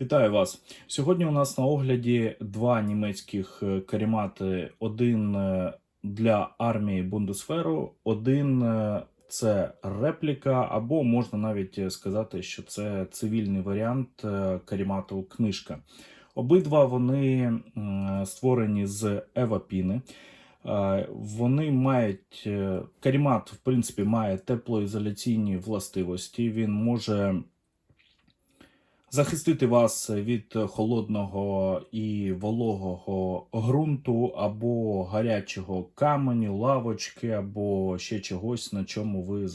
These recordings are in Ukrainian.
Вітаю вас! Сьогодні у нас на огляді два німецьких е, карімати: один е, для армії Бундесферу, один е, це репліка, або можна навіть сказати, що це цивільний варіант карімату книжка. Обидва вони створені з евапіни. Вони мають карімат, в принципі, має теплоізоляційні властивості. Він може захистити вас від холодного і вологого ґрунту або гарячого каменю, лавочки, або ще чогось, на чому ви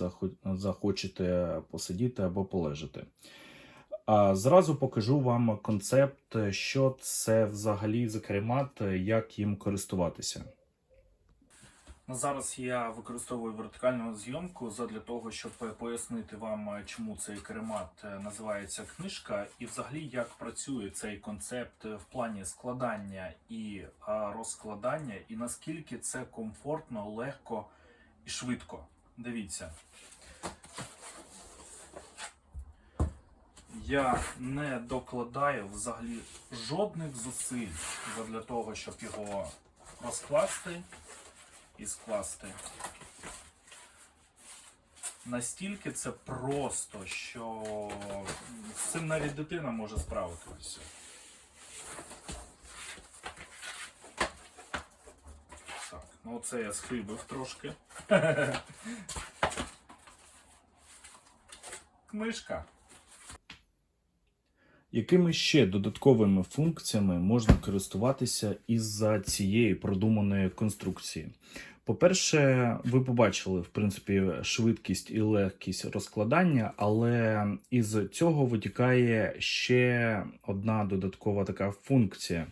захочете посидіти або полежати. А зразу покажу вам концепт, що це взагалі за каремат, як їм користуватися. Ну, Зараз я використовую вертикальну зйомку задля того, щоб пояснити вам, е, чому цей каремат е, називається книжка, і взагалі як працює цей концепт в плані складання і розкладання, і наскільки це комфортно, легко і швидко. Дивіться. Я не докладаю взагалі жодних зусиль для того, щоб його розкласти і скласти. Настільки це просто, що з цим навіть дитина може справитися. Так, ну це я схибив трошки. Книжка. Якими ще додатковими функціями можна користуватися із-за цієї продуманої конструкції? По-перше, ви побачили в принципі швидкість і легкість розкладання, але із цього витікає ще одна додаткова така функція.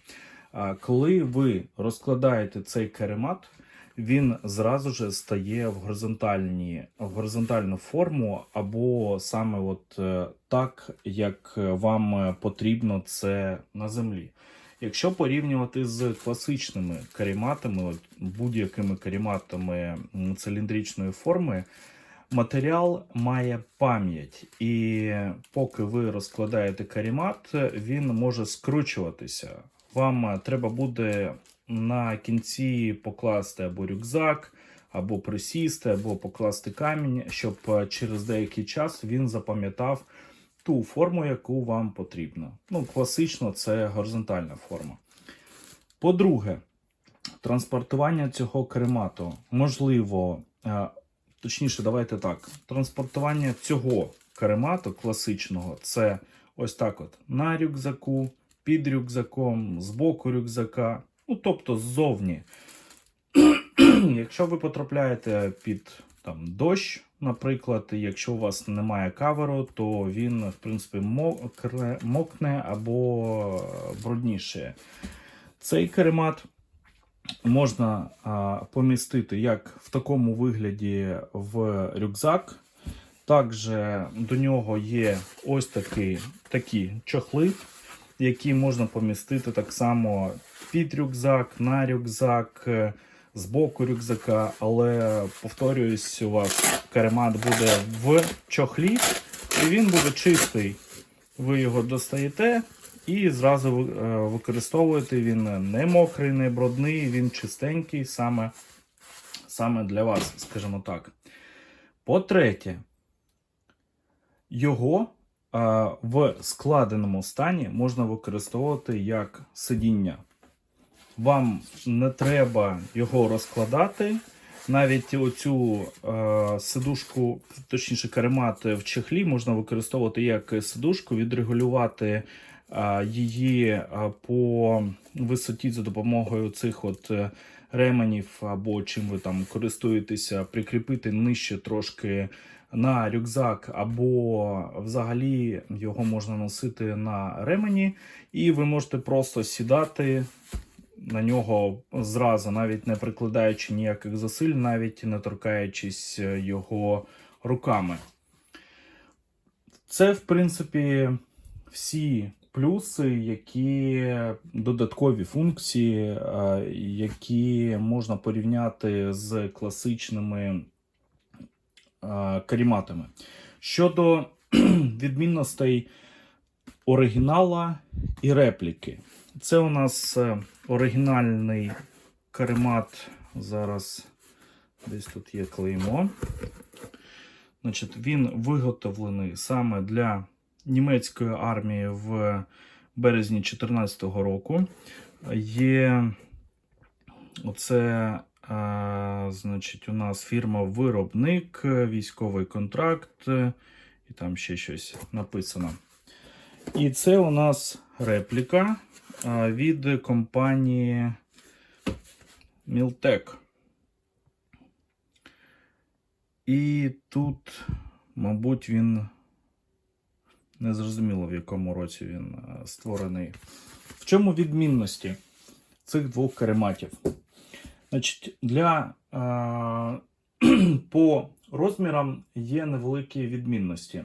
Коли ви розкладаєте цей каремат, він зразу же стає в горизонтальні в горизонтальну форму, або саме от е, так, як вам потрібно це на землі. Якщо порівнювати з класичними каріматами, будь-якими каріматами циліндричної форми, матеріал має пам'ять, і поки ви розкладаєте карімат, він може скручуватися. Вам е, треба буде на кінці покласти або рюкзак, або присісти, або покласти камінь, щоб е, через деякий час він запам'ятав ту форму, яку вам потрібно. Ну, класично, це горизонтальна форма. По-друге, транспортування цього каремату можливо, е, точніше, давайте так. Транспортування цього каремату класичного це ось так: от на рюкзаку, під рюкзаком, з боку рюкзака, ну тобто ззовні. Якщо ви потрапляєте під там, дощ, наприклад, якщо у вас немає каверу, то він, в принципі, мокне або брудніше. Цей каремат можна помістити як в такому вигляді в рюкзак. Також до нього є ось такі, такі чохли, які можна помістити так само під рюкзак, на рюкзак, з боку рюкзака. Але повторююсь, у вас каремат буде в чохлі, і він буде чистий. Ви його достаєте і зразу е, використовуєте. Він не мокрий, не брудний, він чистенький саме, саме для вас, скажімо так. По-третє, його в складеному стані можна використовувати як сидіння. Вам не треба його розкладати. Навіть оцю е, сидушку, точніше, каремат в чехлі можна використовувати як сидушку, відрегулювати е, її е, по висоті за допомогою цих от е, ременів або чим ви там користуєтеся, прикріпити нижче трошки на рюкзак, або взагалі його можна носити на ремені, і ви можете просто сідати на нього зразу, навіть не прикладаючи ніяких зусиль, навіть не торкаючись е, його руками. Це, в принципі, всі плюси, які додаткові функції, е, які можна порівняти з класичними е, каріматами. Щодо відмінностей оригінала і репліки. Це у нас оригінальний каремат. Зараз десь тут є клеймо. Значить, він виготовлений саме для німецької армії в березні 2014 року. Є оце, а, значить, у нас фірма-виробник, військовий контракт, і там ще щось написано. І це у нас репліка від компанії Miltec. І тут, мабуть, він не зрозуміло, в якому році він е, створений. В чому відмінності цих двох карематів? Значить, для, е, по розмірам є невеликі відмінності.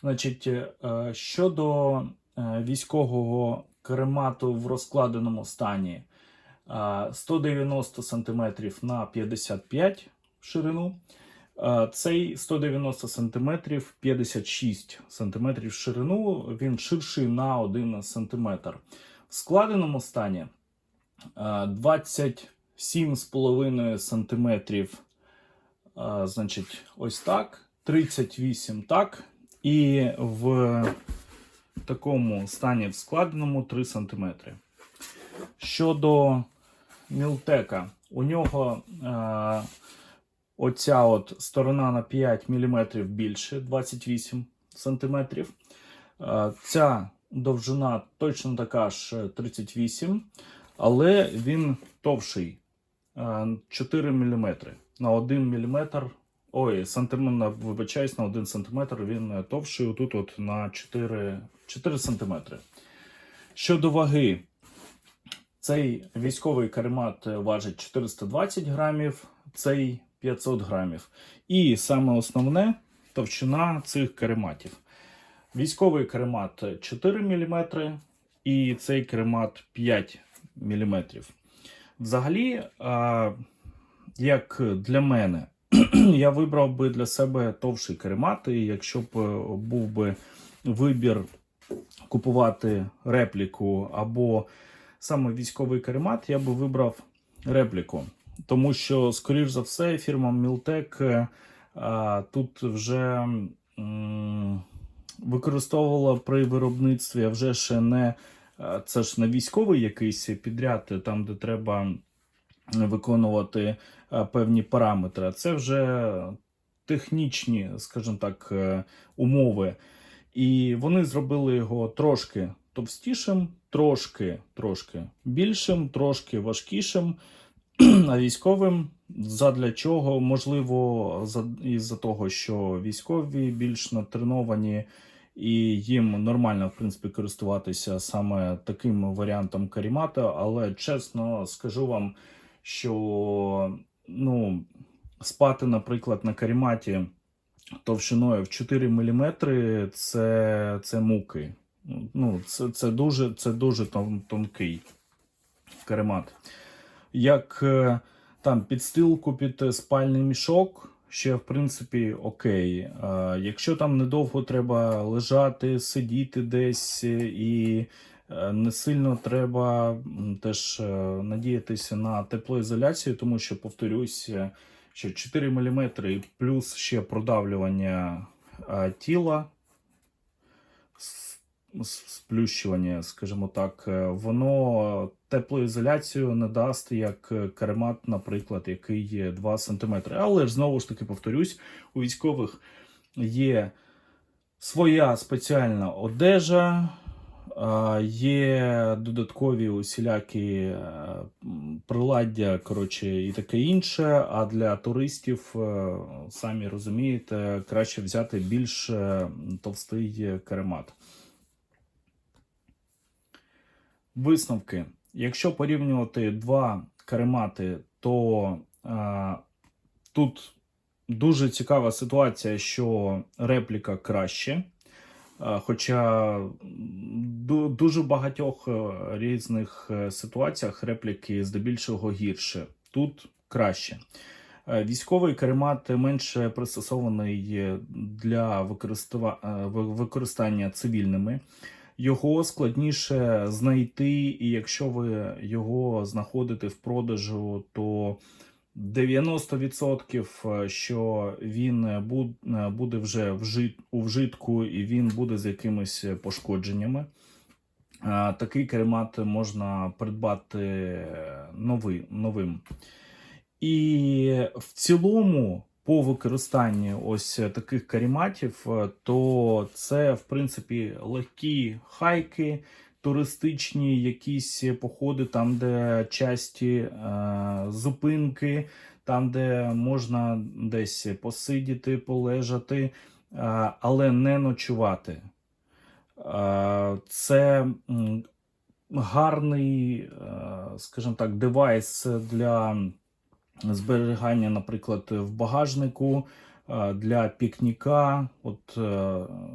Значить, е, щодо військового каремату в розкладеному стані, е, 190 см на 55 в ширину. Цей 190 см, 56 см ширину, він ширший на 1 см. В складеному стані е, 27,5 см, значить, ось так, 38 так, і в такому стані в складеному 3 см. Щодо Мілтека, у нього е, Оця от сторона на 5 мм більше, 28 см. Ця довжина точно така ж 38 але він товший е, 4 мм. На 1 мм, ой, сантиметр, вибачаюсь, на 1 см він товший, отут от на 4, 4 см. Щодо ваги, цей військовий каремат важить 420 грамів, цей 500 грамів. І саме основне товщина цих карематів. Військовий каремат 4 мм і цей каремат 5 мм. Взагалі, як для мене, я вибрав би для себе товший каремат, і якщо б е, був би вибір купувати репліку або саме військовий каремат, я би вибрав репліку. Тому що, скоріш за все, фірма Мілтек тут вже використовувала при виробництві, а вже ще не а, це ж не військовий якийсь підряд, там, де треба виконувати а, певні параметри. А це вже технічні, скажімо так, е, умови. І вони зробили його трошки товстішим, трошки, трошки більшим, трошки важкішим. А військовим задля чого? Можливо, за, із-за того, що військові більш натреновані і їм нормально, в принципі, користуватися саме таким варіантом карімата. Але чесно скажу вам, що ну, спати, наприклад, на каріматі товщиною в 4 мм це, це муки. Ну, це, це дуже, це дуже тон, тонкий каремат як е, там підстилку під е, спальний мішок, ще в принципі окей. А Якщо там недовго треба лежати, сидіти десь е, і не сильно треба теж надіятися на теплоізоляцію, тому що, повторюсь, що 4 мм плюс ще продавлювання тіла. Сплющування, скажімо так, е, воно теплоізоляцію не дасть, як е, каремат, наприклад, який є 2 см. Але ж знову ж таки повторюсь, у військових є своя спеціальна одежа, є додаткові усілякі е, приладдя, коротше, і таке інше. А для туристів, е, самі розумієте, краще взяти більш е, товстий каремат. Висновки. Якщо порівнювати два каремати, то а, тут дуже цікава ситуація, що репліка краще. А, Хоча ду- дуже багатьох е, різних е, ситуаціях репліки здебільшого гірше. Тут краще. Е, Військовий каремат менше пристосований для е, використання цивільними. його складніше знайти, і якщо ви його знаходите в продажу, то 90% що він буде вже у вжитку і він буде з якимись пошкодженнями. Е, Такий каремат можна придбати новим. І в цілому, по використанні ось таких карематів, е, то це, в принципі, легкі хайки, туристичні якісь походи, там, де часті е, зупинки, там, де можна десь посидіти, полежати, е, але не ночувати. Е, Це гарний, е, скажімо так, девайс для зберігання, наприклад, в багажнику е, для пікніка, от е,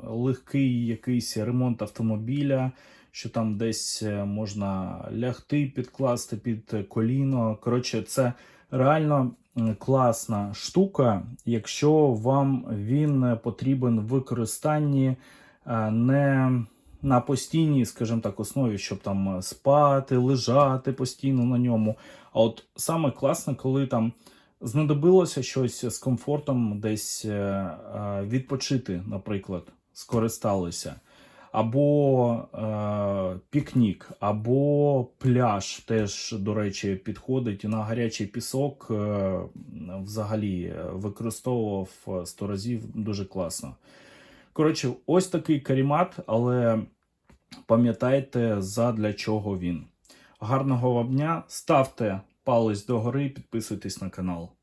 легкий якийсь ремонт автомобіля, що там десь е, можна лягти, підкласти під коліно. Коротше, це реально класна штука, якщо вам він потрібен в використанні е, не на постійній, скажімо так, основі, щоб там спати, лежати постійно на ньому. А от саме класно, коли там знадобилося щось з комфортом десь е, е, відпочити, наприклад, скористалися. Або е, пікнік, або пляж теж, до речі, підходить на гарячий пісок. Е, взагалі е, використовував е, 100 разів дуже класно. Коротше, ось такий карімат, але пам'ятайте, задля чого він. Гарного вам дня, ставте палець догори, підписуйтесь на канал.